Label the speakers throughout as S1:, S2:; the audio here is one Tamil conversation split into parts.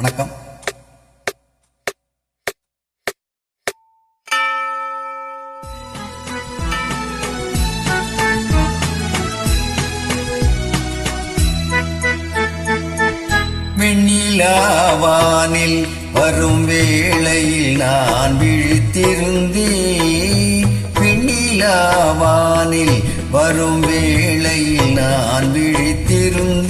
S1: வணக்கம். வெண்ணிலாவானில் வரும் வேளையில் நான் விழித்திருந்தேன். வெண்ணிலாவானில் வரும் வேளையில் நான் விழித்திருந்தேன்.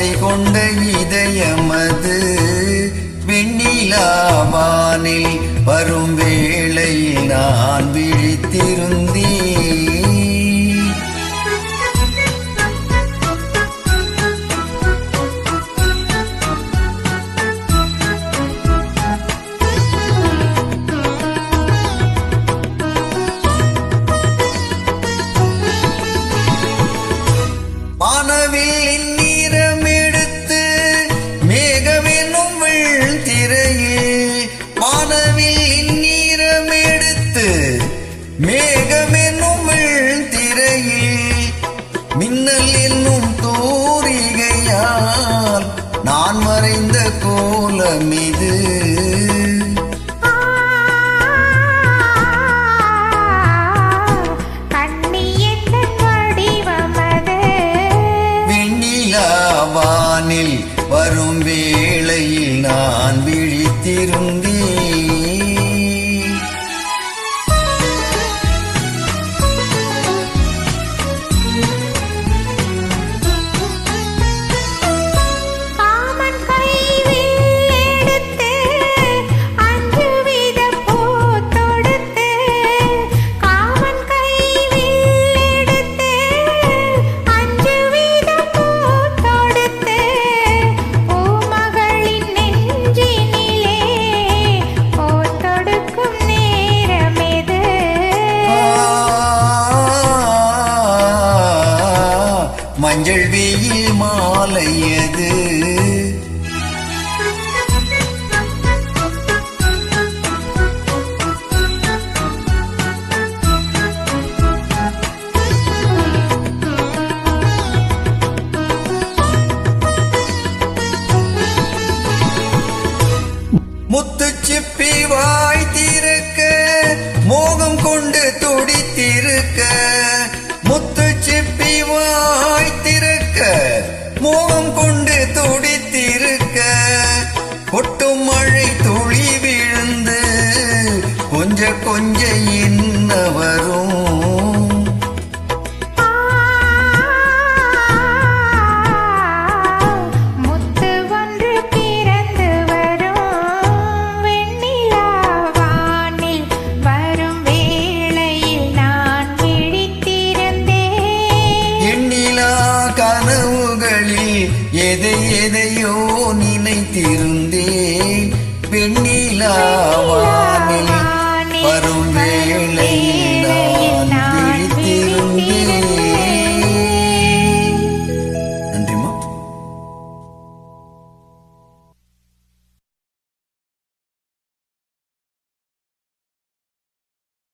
S1: ஆசை கொண்ட இதயமது வெண்ணிலாவானில் வரும் வேளையில் நான் விழித்திருந்தேன்.
S2: வடிவமது
S1: வெண்ணிலாவானில் வரும் வேளையில் நான் விழித்திருந்தேன். மஞ்சள் வெயில் மாலையது முத்துச்சிப்பி வாய் திறக்க மோகம் கொண்டு துடித்திருக்க. எதை எதையோ நினைத்திருந்தேன். பெண்ணிலாவா?